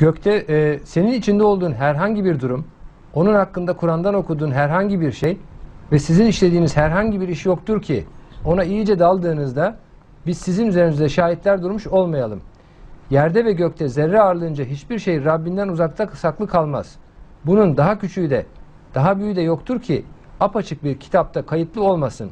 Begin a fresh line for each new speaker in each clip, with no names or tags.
Gökte e, senin içinde olduğun herhangi bir durum, onun hakkında Kur'an'dan okuduğun herhangi bir şey ve sizin işlediğiniz herhangi bir iş yoktur ki ona iyice daldığınızda biz sizin üzerinizde şahitler durmuş olmayalım. Yerde ve gökte zerre ağırlığınca hiçbir şey Rabbinden uzakta saklı kalmaz. Bunun daha küçüğü de daha büyüğü de yoktur ki apaçık bir kitapta kayıtlı olmasın.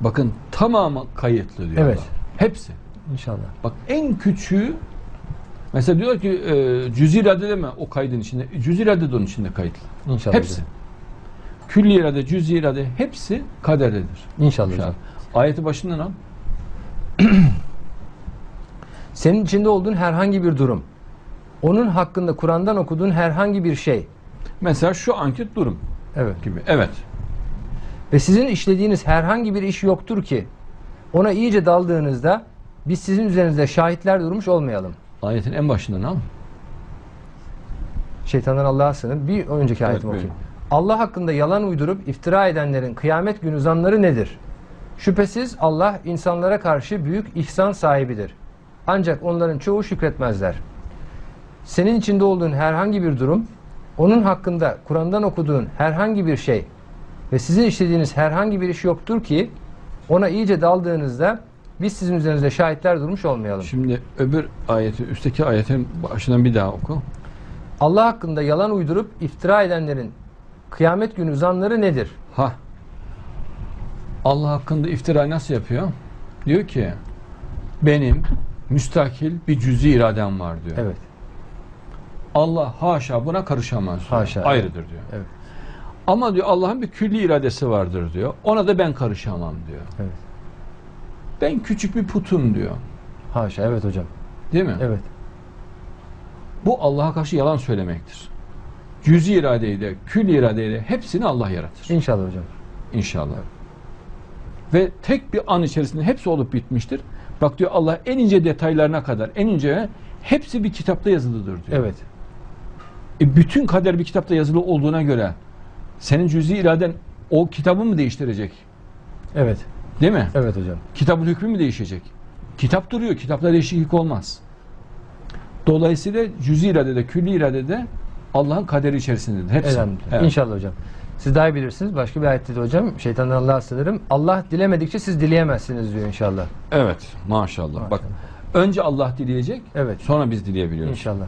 Bakın tamamı kayıtlı diyor.
Evet.
Hepsi.
İnşallah.
Bak en küçüğü mesela diyor ki e, cüz irade deme o kaydın içinde. Cüz irade de onun içinde kayıtlı.
İnşallah.
hepsi.
hocam.
Külli irade, cüz irade hepsi kaderdedir.
İnşallah.
İnşallah.
hocam.
Ayeti başından al.
Senin içinde olduğun herhangi bir durum, onun hakkında Kur'an'dan okuduğun herhangi bir şey
Mesela şu anki durum
evet.
gibi. Evet.
ve sizin işlediğiniz herhangi bir iş yoktur ki ona iyice daldığınızda biz sizin üzerinizde şahitler durmuş olmayalım.
Ayetin en başından al.
Şeytandan Allah'a sığınır. Bir önceki ayetimi
buyurun.
okuyayım. Allah hakkında yalan uydurup iftira edenlerin kıyamet günü zanları nedir? Şüphesiz Allah insanlara karşı büyük ihsan sahibidir. Ancak onların çoğu şükretmezler. Senin içinde olduğun herhangi bir durum, onun hakkında Kur'an'dan okuduğun herhangi bir şey ve sizin işlediğiniz herhangi bir iş yoktur ki ona iyice daldığınızda biz sizin üzerinizde şahitler durmuş olmayalım.
Şimdi öbür ayeti, üstteki ayetin başından bir daha oku.
Allah hakkında yalan uydurup iftira edenlerin kıyamet günü zanları nedir?
Ha. Allah hakkında iftira nasıl yapıyor? Diyor ki benim müstakil bir cüzi iradem var diyor.
Evet.
Allah haşa buna karışamaz. diyor.
Haşa.
Ayrıdır diyor.
Evet.
Ama diyor Allah'ın bir külli iradesi vardır diyor. Ona da ben karışamam diyor.
Evet.
Ben küçük bir putum diyor.
Haşa evet hocam.
Değil mi?
Evet.
Bu Allah'a karşı yalan söylemektir. De, külli iradeyi de hepsini Allah yaratır.
İnşallah hocam.
İnşallah. Ve tek bir an içerisinde hepsi olup bitmiştir. Bak diyor Allah en ince detaylarına kadar, en ince hepsi bir kitapta yazılıdır diyor.
Evet.
E bütün kader bir kitapta yazılı olduğuna göre senin cüzi iraden o kitabı mı değiştirecek?
Evet.
Değil mi?
Evet hocam.
Kitabın hükmü mü değişecek? Kitap duruyor. Kitapta değişiklik olmaz. Dolayısıyla cüzi iradede, külli iradede Allah'ın kaderi içerisindedir. Hepsi. Evet.
İnşallah hocam. Siz daha iyi bilirsiniz. Başka bir ayette de hocam şeytandan Allah'a sığınırım. Allah dilemedikçe siz dileyemezsiniz diyor inşallah.
Evet. Maşallah. Bak önce Allah dileyecek,
Evet.
sonra biz dileyebiliyoruz.
İnşallah.